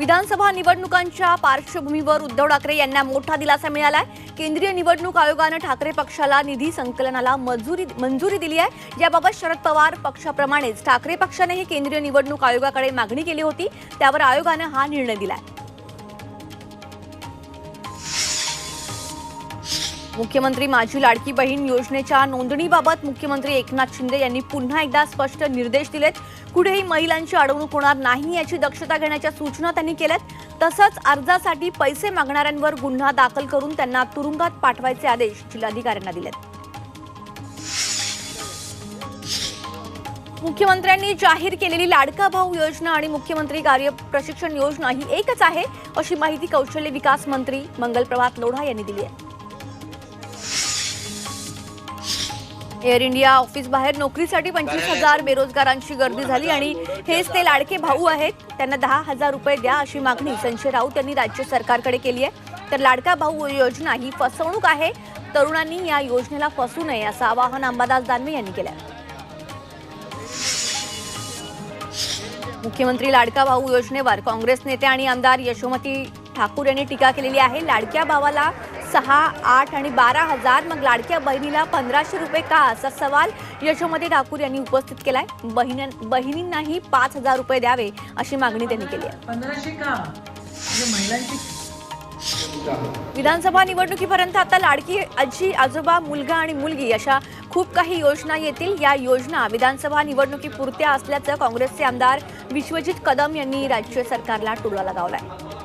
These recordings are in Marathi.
विधानसभा निवडणुकांच्या पार्श्वभूमीवर उद्धव ठाकरे यांना मोठा दिलासा मिळालाय. केंद्रीय निवडणूक आयोगानं ठाकरे पक्षाला निधी संकलनाला मंजुरी मंजुरी दिली आहे. याबाबत शरद पवार पक्षाप्रमाणेच ठाकरे पक्षानेही केंद्रीय निवडणूक आयोगाकडे मागणी केली होती. त्यावर आयोगानं हा निर्णय दिलाय. मुख्यमंत्री माझी लाडकी बहीण योजनेच्या नोंदणीबाबत मुख्यमंत्री एकनाथ शिंदे यांनी पुन्हा एकदा स्पष्ट निर्देश दिलेत. कुठेही महिलांची अडवणूक होणार नाही याची दक्षता घेण्याच्या सूचना त्यांनी केल्यात. तसंच अर्जासाठी पैसे मागणाऱ्यांवर गुन्हा दाखल करून त्यांना तुरुंगात पाठवायचे आदेश जिल्हाधिकाऱ्यांना दिलेत. मुख्यमंत्र्यांनी जाहीर केलेली लाडका भाऊ योजना आणि मुख्यमंत्री कार्य प्रशिक्षण योजना ही एकच आहे अशी माहिती कौशल्य विकास मंत्री मंगल प्रभात लोढा यांनी दिली आहे. एअर इंडिया ऑफिस बाहेर नोकरीसाठी पंचवीस हजार बेरोजगारांची गर्दी झाली आणि हेच ते लाडके भाऊ आहेत. त्यांना दहा हजार रुपये द्या अशी मागणी संजय राऊत यांनी राज्य सरकारकडे केली आहे. तर लाडका भाऊ योजना ही फसवणूक आहे. तरुणांनी या योजनेला फसू नये असं आवाहन अंबादास दानवे यांनी केलं मुख्यमंत्री लाडका भाऊ योजनेवर काँग्रेस नेते आणि आमदार यशोमती ठाकूर यांनी टीका केलेली आहे. लाडक्या भावाला सहा आठ आणि बारा हजार. मग लाडक्या बहिणीला पंधराशे रुपये का? असा सवाल यशोमती ठाकूर यांनी उपस्थित केलाय. बहिण बहिणींनाही पाच हजार रुपये द्यावे अशी मागणी त्यांनी केली आहे. पंधराशे का? म्हणजे महिलांची विधानसभा निवडणुकीपर्यंत आता लाडकी आजी आजोबा मुलगा आणि मुलगी अशा खूप काही योजना येतील. या योजना विधानसभा निवडणुकीपुरत्या असल्याचं काँग्रेसचे आमदार विश्वजित कदम यांनी राज्य सरकारला टोला लगावलाय.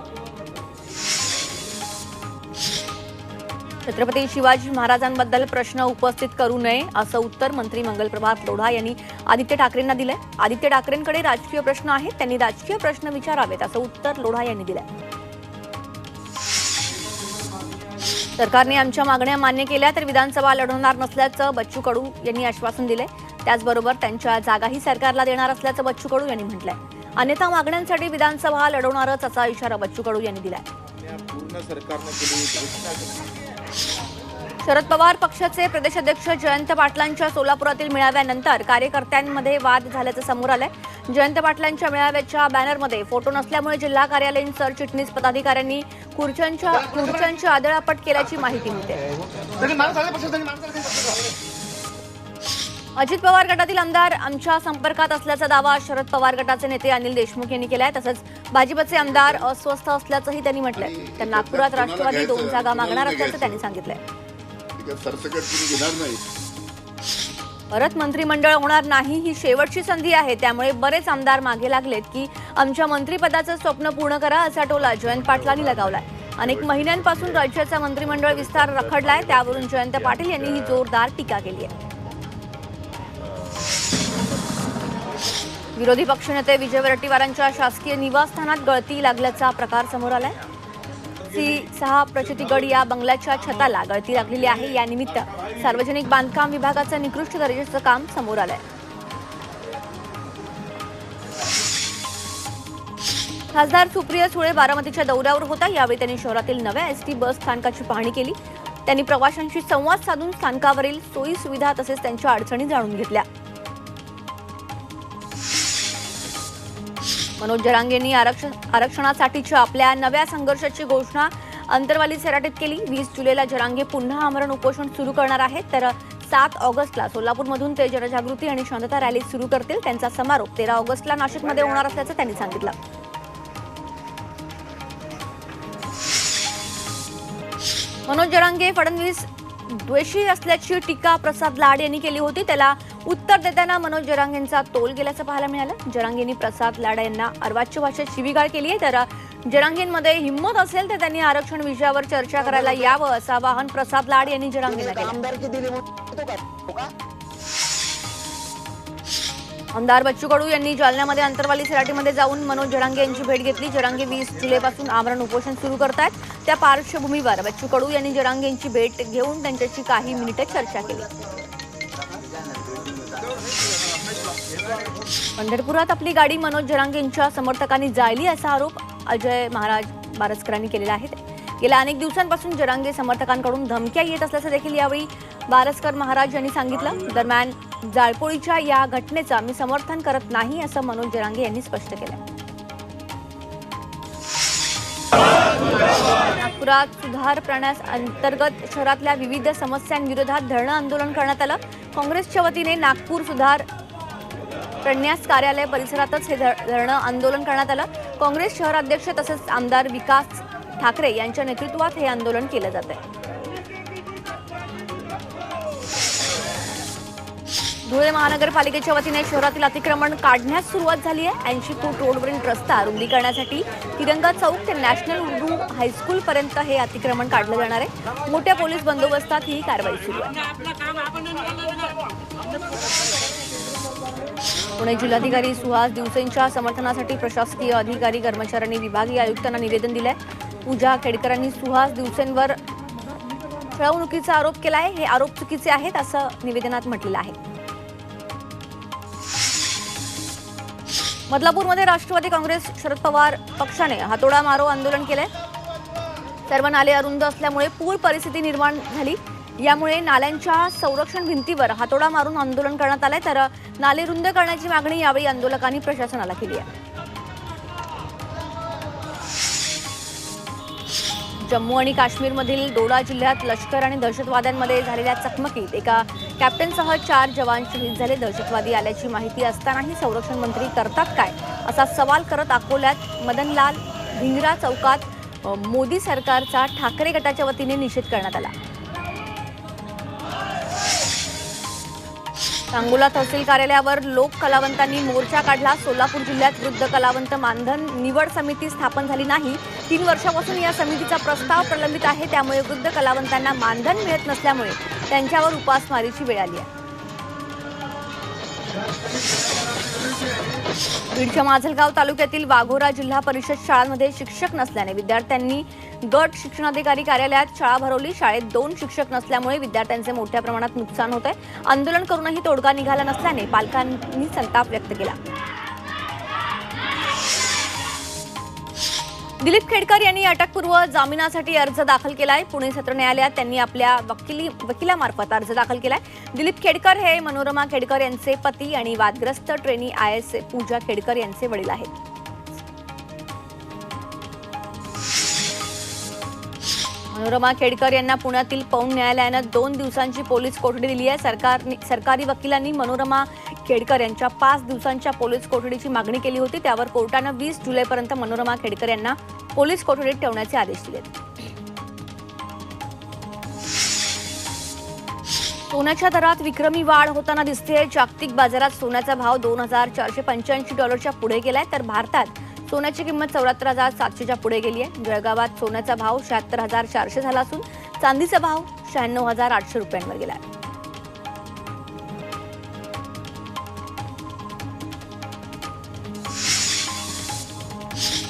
छत्रपती शिवाजी महाराजांबद्दल प्रश्न उपस्थित करू नये असं उत्तर मंत्री मंगलप्रभात लोढा यांनी आदित्य ठाकरेंना दिलंय. आदित्य ठाकरेंकडे राजकीय प्रश्न आहेत त्यांनी राजकीय प्रश्न विचारावेत असं उत्तर लोढा यांनी दिलंय. सरकारने आमच्या मागण्या मान्य केल्या तर विधानसभा लढवणार नसल्याचं बच्चू कडू यांनी आश्वासन दिलंय. त्याचबरोबर त्यांच्या जागाही सरकारला देणार असल्याचं बच्चू कडू यांनी म्हटलंय. अन्यथा मागण्यांसाठी विधानसभा लढवणारच असा इशारा बच्चू कडू यांनी दिलाय. पूर्ण सरकारनं केली घोषणा शरद पवार पक्षाचे प्रदेशाध्यक्ष जयंत पाटलांच्या सोलापुरातील मेळाव्यानंतर कार्यकर्त्यांमध्ये वाद झाल्याचं समोर आलंय. जयंत पाटलांच्या मेळाव्याच्या बॅनरमध्ये फोटो नसल्यामुळे जिल्हा कार्यालयीन सरचिटणीस पदाधिकाऱ्यांनी खुर्च्यांच्या खुर्च्यांची आदळापट केल्याची माहिती मिळते. अजित पवार गटातील आमदार आमच्या संपर्कात असल्याचा दावा शरद पवार गटाचे नेते अनिल देशमुख यांनी केलाय. तसंच भाजपचे आमदार अस्वस्थ असल्याचंही त्यांनी म्हटलंय. तर नागपुरात राष्ट्रवादी दोन जागा मागणार असल्याचं त्यांनी सांगितलंय. परत मंत्रिमंडळ होणार नाही ही शेवटची संधी आहे. त्यामुळे बरेच आमदार मागे लागलेत की आमच्या मंत्रिपदाचं स्वप्न पूर्ण करा असा टोला जयंत पाटलांनी लगावलाय. अनेक महिन्यांपासून राज्याचा मंत्रिमंडळ विस्तार रखडलाय. त्यावरून जयंत पाटील यांनी ही जोरदार टीका केली आहे. विरोधी पक्षनेते विजय वरट्टीवारांच्या शासकीय निवासस्थानात गळती लागल्याचा प्रकार समोर आलाय. सी सहा प्रचितीगड या बंगल्याच्या छताला गळती लागलेली आहे. या निमित्त सार्वजनिक बांधकाम विभागाचं निकृष्ट दर्जाचं काम समोर आलंय. खासदार सुप्रिया सुळे बारामतीच्या दौऱ्यावर होता. यावेळी त्यांनी शहरातील नव्या एस टी बस स्थानकाची पाहणी केली. त्यांनी प्रवाशांशी संवाद साधून स्थानकावरील सोयी सुविधा तसेच त्यांच्या अडचणी जाणून घेतल्या. मनोज जरांगेंनी आरक्षण आरक्षणासाठीच्या आपल्या नव्या संघर्षाची घोषणा अंतरवाली सराटीत केली. वीस जुलैला जरांगे पुन्हा आमरण उपोषण सुरू करणार आहेत तर सात ऑगस्टला सोलापूरमधून ते जनजागृती आणि शांतता रॅली सुरू करतील. त्यांचा समारोप तेरा ऑगस्टला नाशिकमध्ये होणार असल्याचं त्यांनी सांगितलं. मनोज जरांगे फडणवीस द्वेषी असल्याची टीका प्रसाद लाड यांनी केली होती. त्याला उत्तर देताना मनोज जरांगेंचा तोल गेल्याचं पाहायला मिळालं. जरांगेंनी प्रसाद लाड यांना अर्वाच्य भाषेत शिवीगाळ केली आहे. तर जरांगेंमध्ये हिंमत असेल तर त्यांनी आरक्षण विषयावर चर्चा करायला यावं असं आवाहन प्रसाद लाड यांनी जरांगेंना केलं. आमदार बच्चू कडू यांनी जालन्यामध्ये अंतरवाली सराटीमध्ये जाऊन मनोज जरांगे यांची भेट घेतली. जरांगे वीस जुलैपासून आमरण उपोषण सुरू करतायत. त्या पार्श्वभूमीवर बच्चू कडू यांनी जरांगे यांची भेट घेऊन त्यांच्याशी काही मिनिटे चर्चा केली. पंढरपुरात आपली गाडी मनोज जरांगे यांच्या समर्थकांनी जायली असा आरोप अजय महाराज बारसकरांनी केलेला आहे. गेल्या अनेक दिवसांपासून जरांगे समर्थकांकडून धमक्या येत असल्याचं देखील यावेळी बारसकर महाराज यांनी सांगितलं. दरम्यान जाळपोळीच्या या घटनेचं मी समर्थन करत नाही असं मनोज जरांगे यांनी स्पष्ट केलं नागपुरात सुधार प्रण्यास अंतर्गत शहरातल्या विविध समस्यांविरोधात धरणं आंदोलन करण्यात आलं. काँग्रेसच्या वतीने नागपूर सुधार प्रन्यास कार्यालय परिसरातच हे ध- धरणं आंदोलन करण्यात आलं. काँग्रेस शहराध्यक्ष तसेच आमदार विकास ठाकरे यांच्या नेतृत्वात हे आंदोलन केलं जात आहे धुळे महानगरपालिकेच्या वतीने शहरातील अतिक्रमण काढण्यास सुरुवात झाली आहे. ऐंशी फूट रोडवरील रस्ता रुंदी करण्यासाठी तिरंगा चौक ते नॅशनल उर्दू हायस्कूल पर्यंत हे अतिक्रमण काढलं जाणार आहे. मोठ्या पोलीस बंदोबस्तात ही कारवाई सुरू आहे. पुणे जिल्हाधिकारी सुहास दिवसेंच्या समर्थनासाठी प्रशासकीय अधिकारी कर्मचाऱ्यांनी विभागीय आयुक्तांना निवेदन दिलं आहे पूजा खेडकरांनी सुहास दिवसेंवर छळवणुकीचा आरोप केला आहे हे आरोप चुकीचे आहेत असं निवेदनात म्हटलेलं आहे. बदलापूरमध्ये राष्ट्रवादी काँग्रेस शरद पवार पक्षाने हातोडा मारो आंदोलन केलंय. सर्व नाले अरुंद असल्यामुळे पूर परिस्थिती निर्माण झाली. यामुळे नाल्यांच्या संरक्षण भिंतीवर हातोडा मारून आंदोलन करण्यात आलंय. तर नाले रुंद करण्याची मागणी यावेळी आंदोलकांनी प्रशासनाला केली आहे. जम्मू आणि काश्मीरमधील डोडा जिल्ह्यात लष्कर आणि दहशतवाद्यांमध्ये झालेल्या चकमकीत एका कॅप्टनसह चार जवान शहीद झाले. दहशतवादी आल्याची माहिती असतानाही संरक्षण मंत्री करतात काय असा सवाल करत अकोल्यात मदनलाल भिंगरा चौकात मोदी सरकारचा ठाकरे गटाच्या वतीने निषेध करण्यात आला. सांगोला तहसील कार्यालयावर लोक कलावंतांनी मोर्चा काढला. सोलापूर जिल्ह्यात वृद्ध कलावंत मानधन निवड समिती स्थापन झाली नाही. तीन वर्षापासून या समितीचा प्रस्ताव प्रलंबित आहे. त्यामुळे वृद्ध कलावंतांना मानधन मिळत नसल्यामुळे त्यांच्यावर उपासमारीची वेळ आली आहे. बीडच्या माझलगाव तालुक्यातील वाघोरा जिल्हा परिषद शाळांमध्ये शिक्षक नसल्याने विद्यार्थ्यांनी गट शिक्षणाधिकारी कार्यालयात शाळा भरवली. शाळेत दोन शिक्षक नसल्यामुळे विद्यार्थ्यांचे मोठ्या प्रमाणात नुकसान होत आहे आंदोलन करूनही तोडगा निघाला नसल्याने पालकांनी संताप व्यक्त केला. दिलीप खेडकर यांनी अटकपूर्व जामिनासाठी अर्ज दाखल केलाय. पुणे सत्र न्यायालयात त्यांनी आपल्या वकिली वकिलामार्फत अर्ज दाखल केलाय. दिलीप खेडकर हे मनोरमा खेडकर यांचे पती आणि वादग्रस्त trainee I S Puja Khedkar यांचे वडील आहेत. मनोरमा खेडकर यांना पुण्यातील पौंड न्यायालयानं दोन दिवसांची पोलीस कोठडी दिली आहे. सरकार सरकारी वकिलांनी मनोरमा खेडकर यांच्या पाच दिवसांच्या पोलीस कोठडीची मागणी केली होती. त्यावर कोर्टानं वीस जुलैपर्यंत मनोरमा खेडकर यांना पोलीस कोठडीत ठेवण्याचे आदेश दिले. सोन्याच्या दरात विक्रमी वाढ होताना दिसते जागतिक बाजारात सोन्याचा भाव दोन हजार चारशे पंच्याऐंशी डॉलरच्या पुढे गेलाय. तर भारतात सोन्याची किंमत चौऱ्याहत्तर हजार सातशेच्या पुढे गेली आहे. जळगावात सोन्याचा भाव शहात्तर हजार चारशे झाला असून चांदीचा भाव शहाण्णव हजार आठशे रुपयांवर गेला आहे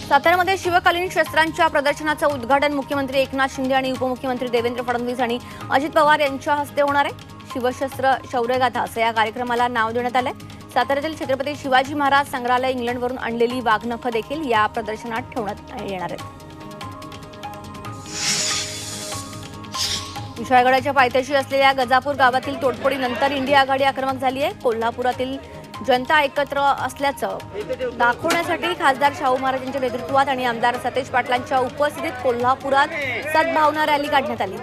साताऱ्यामध्ये शिवकालीन शस्त्रांच्या प्रदर्शनाचं उद्घाटन मुख्यमंत्री एकनाथ शिंदे आणि उपमुख्यमंत्री देवेंद्र फडणवीस आणि अजित पवार यांच्या हस्ते होणार आहे. शिवशस्त्र शौर्यगाथा असं या कार्यक्रमाला नाव देण्यात आलंय. साताऱ्यातील छत्रपती शिवाजी महाराज संग्रहालय इंग्लंडवरून आणलेली वाघनखं देखील या प्रदर्शनात ठेवण्यात येणार आहेत. विशाळगडाच्या पायथ्याशी असलेल्या गजापूर गावातील तोडफोडीनंतर इंडिया आघाडी आक्रमक झाली आहे. कोल्हापुरातील जनता एकत्र असल्याचं दाखवण्यासाठी खासदार शाहू महाराज यांच्या नेतृत्वात आणि आमदार सतेज पाटलांच्या उपस्थितीत कोल्हापुरात सद्भावना रॅली काढण्यात आली.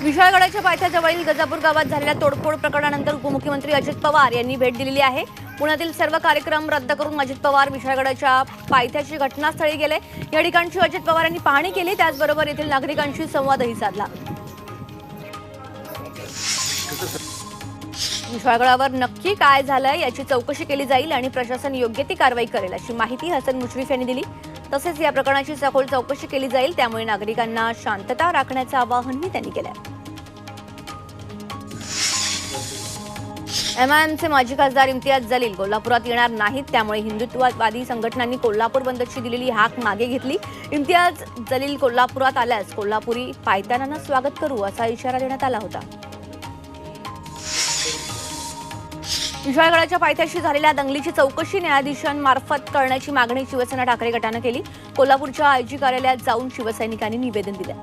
विशाळगडाच्या पायथ्याजवळील गजापूर गावात झालेल्या तोडफोड प्रकरणानंतर उपमुख्यमंत्री अजित पवार यांनी भेट दिलेली आहे. पुण्यातील सर्व कार्यक्रम रद्द करून अजित पवार विशाळगडाच्या पायथ्याची घटनास्थळी गेले. या ठिकाणची अजित पवार यांनी पाहणी केली त्याचबरोबर येथील नागरिकांशी संवादही साधला. विशाळगडावर नक्की काय झालंय याची चौकशी केली जाईल आणि प्रशासन योग्य ती कारवाई करेल अशी माहिती हसन मुश्रीफ यांनी दिली. तसेच या प्रकरणाची सखोल चौकशी केली जाईल त्यामुळे नागरिकांना शांतता राखण्याचं आवाहनही त्यांनी केलंय. एमआयएमचे माजी खासदार इम्तियाज जलील कोल्हापुरात येणार नाहीत त्यामुळे हिंदुत्ववादी संघटनांनी कोल्हापूर बंदची दिलेली हाक मागे घेतली. इम्तियाज जलील कोल्हापुरात आल्यास कोल्हापुरी पायतानानं स्वागत करू असा इशारा देण्यात आला होता. विशाळगडाच्या पायथ्याशी झालेल्या दंगलीची चौकशी न्यायाधीशांमार्फत करण्याची मागणी शिवसेना ठाकरे गटानं केली. कोल्हापूरच्या आयजी कार्यालयात जाऊन शिवसैनिकांनी निवेदन दिलं.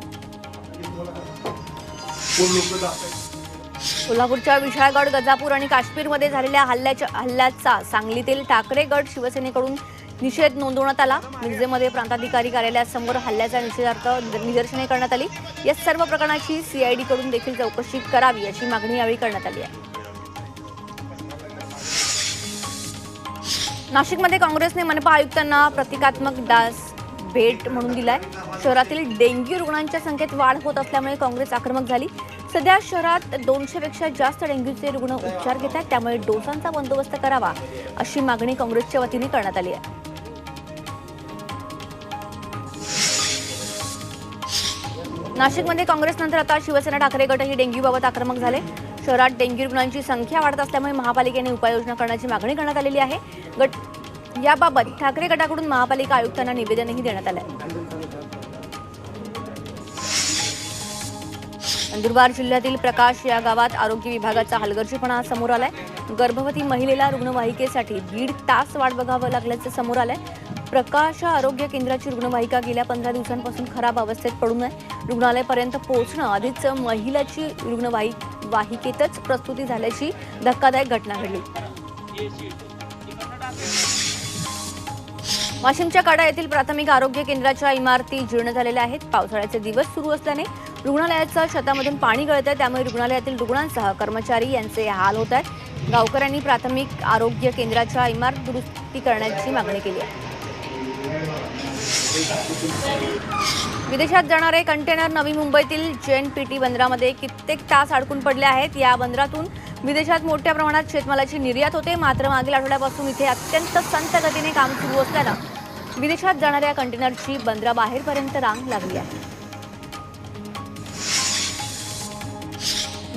कोल्हापूरच्या विशाळगड गजापूर आणि काश्मीरमध्ये झालेल्या हल्ल्याच्या हल्ल्याचा सांगलीतील ठाकरे गट शिवसेनेकडून निषेध नोंदवण्यात आला. मिरजेमध्ये प्रांताधिकारी कार्यालयासमोर हल्ल्याच्या निषेधार्थ निदर्शने करण्यात आली. या सर्व प्रकरणाची सीआयडीकडून देखील चौकशी करावी अशी मागणी यावेळी करण्यात आली आहे. नाशिकमध्ये काँग्रेसने मनपा आयुक्तांना प्रतिकात्मक डास भेट म्हणून दिलाय. शहरातील डेंग्यू रुग्णांच्या संख्येत वाढ होत असल्यामुळे काँग्रेस आक्रमक झाली. सध्या शहरात दोनशेपेक्षा जास्त डेंग्यूचे रुग्ण उपचार घेत आहेत. त्यामुळे डोसांचा बंदोबस्त करावा अशी मागणी काँग्रेसच्या वतीने करण्यात आली आहे. नाशिकमध्ये काँग्रेसनंतर आता शिवसेना ठाकरे गटही डेंग्यूबाबत आक्रमक झाले. शहरात डेंग्यू रुग्णांची संख्या वाढत असल्यामुळे महापालिकेने उपाययोजना करण्याची मागणी करण्यात आलेली आहे. गट याबाबत ठाकरे गटाकडून महापालिका आयुक्तांना निवेदनही देण्यात आलं आहे नंदुरबार जिल्ह्यातील प्रकाश या गावात आरोग्य विभागाचा हलगर्जीपणा समोर आलाय. गर्भवती महिलेला रुग्णवाहिकेसाठी दीड तास वाट बघावं लागल्याचं समोर आलंय. प्रकाश आरोग्य केंद्राची रुग्णवाहिका गेल्या पंधरा दिवसांपासून खराब अवस्थेत पडू नये रुग्णालयापर्यंत पोहोचणं आधीच महिलाची रुग्णवाहिका वाहिकेतच प्रस्तुती झाल्याची धक्कादायक घटना घडली. वाशिमच्या काडा येथील प्राथमिक आरोग्य केंद्राच्या इमारती जीर्ण झालेल्या आहेत. पावसाळ्याचे दिवस सुरू असल्याने रुग्णालयाच्या छतामधून पाणी गळत आहे त्यामुळे रुग्णालयातील रुग्णांसह कर्मचारी यांचे हाल होत आहेत. गावकऱ्यांनी प्राथमिक आरोग्य केंद्राच्या इमारत दुरुस्ती करण्याची मागणी केली आहे. विदेशात जाणारे कंटेनर नवी मुंबईतील जैन पीटी बंदरामध्ये कित्येक तास अडकून पडले आहेत. या बंदरातून विदेशात मोठ्या प्रमाणात शेतमालाची निर्यात होते. मात्र मागील आठवड्यापासून इथे अत्यंत संत गतीने काम सुरू असल्यानं विदेशात जाणाऱ्या कंटेनरची बंदराबाहेरपर्यंत रांग लागली आहे.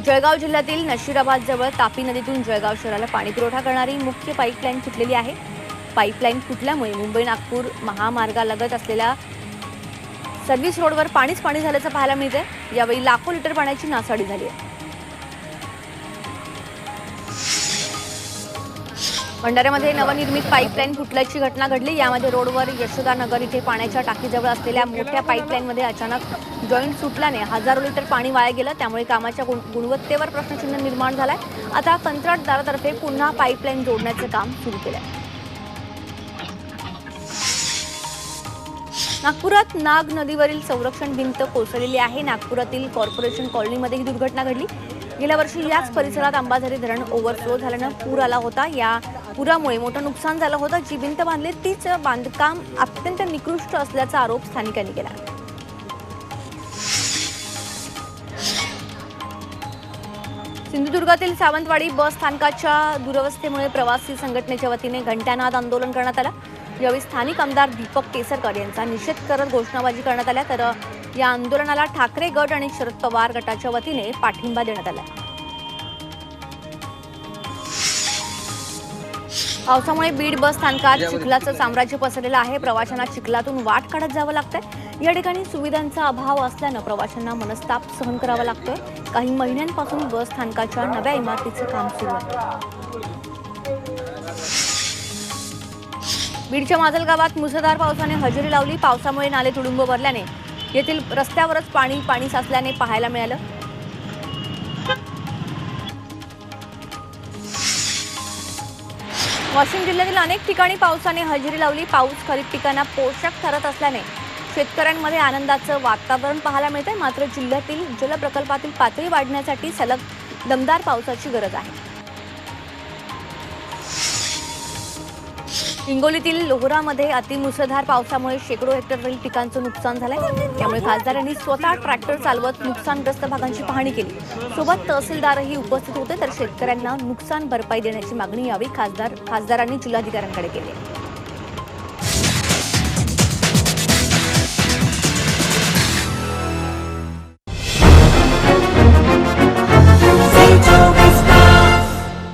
जळगाव जिल्ह्यातील नशिराबाद जवळ तापी नदीतून जळगाव शहराला पाणी पुरवठा करणारी मुख्य पाईपलाईन फुटलेली आहे. पाईपलाईन फुटल्यामुळे मुंबई नागपूर महामार्गालगत असलेल्या सर्व्हिस रोडवर पाणीच पाणी झाल्याचं पाहायला मिळते यावेळी लाखो लिटर पाण्याची नासाडी झाली आहे. भंडाऱ्यामध्ये नवनिर्मित पाईपलाईन फुटल्याची घटना घडली. यामध्ये रोडवर यशोदानगर इथे पाण्याच्या टाकीजवळ असलेल्या मोठ्या पाईपलाईनमध्ये अचानक जॉईंट सुटल्याने हजारो लिटर पाणी वाया गेलं. त्यामुळे कामाच्या गुण- गुणवत्तेवर प्रश्नचिन्ह निर्माण झालाय. आता कंत्राटदारातर्फे पुन्हा पाईपलाईन जोडण्याचं काम सुरू केलं आहे नागपुरात नाग नदीवरील संरक्षण भिंत कोसळलेली आहे. नागपुरातील कॉर्पोरेशन कॉलनीमध्ये ही दुर्घटना घडली. गेल्या वर्षी याच परिसरात अंबाझरी धरण ओव्हरफ्लो झाल्यानं पूर आला होता. या पुरामुळे मोठं नुकसान झालं होतं. जी भिंत बांधली तीच बांधकाम अत्यंत निकृष्ट असल्याचा आरोप स्थानिकांनी केला. सिंधुदुर्गातील सावंतवाडी बस स्थानकाच्या दुरवस्थेमुळे प्रवासी संघटनेच्या वतीने घंटानाद आंदोलन करण्यात आलं. यावेळी स्थानिक आमदार दीपक केसरकर यांचा निषेध करत घोषणाबाजी करण्यात आल्या तर या आंदोलनाला ठाकरे गट आणि शरद पवार गटाच्या वतीने पाठिंबा देण्यात आला. पावसामुळे बीड बस स्थानकात चिखलाचं साम्राज्य पसरलेलं आहे. प्रवाशांना चिखलातून वाट काढत जावं लागतंय. या ठिकाणी सुविधांचा अभाव असल्यानं प्रवाशांना मनस्ताप सहन करावा लागतोय. काही महिन्यांपासून बस स्थानकाच्या नव्या इमारतीचं काम सुरू आहे. बीडच्या माजल गावात मुसळधार पावसाने हजेरी लावली. पावसामुळे नाले तुडुंब भरल्याने येथील रस्त्यावरच पाणी पाणी साचल्याने पाहायला मिळालं. वाशिम जिल्ह्यातील अनेक ठिकाणी पावसाने हजेरी लावली. पाऊस खरीप पिकांना पोषक ठरत असल्याने शेतकऱ्यांमध्ये आनंदाचं वातावरण पाहायला मिळतंय. मात्र जिल्ह्यातील जलप्रकल्पातील पातळी वाढण्यासाठी सलग दमदार पावसाची गरज आहे. हिंगोलीतील लोहरामध्ये अतिमुसळधार पावसामुळे शेकडो हेक्टरवरील पिकांचं नुकसान झालंय. त्यामुळे खासदारांनी स्वतः ट्रॅक्टर चालवत नुकसानग्रस्त भागांची पाहणी केली. सोबत तहसीलदारही उपस्थित होते तर शेतकऱ्यांना नुकसान भरपाई देण्याची मागणी यावेळी खासदार खासदारांनी जिल्हाधिकाऱ्यांकडे केली. आहे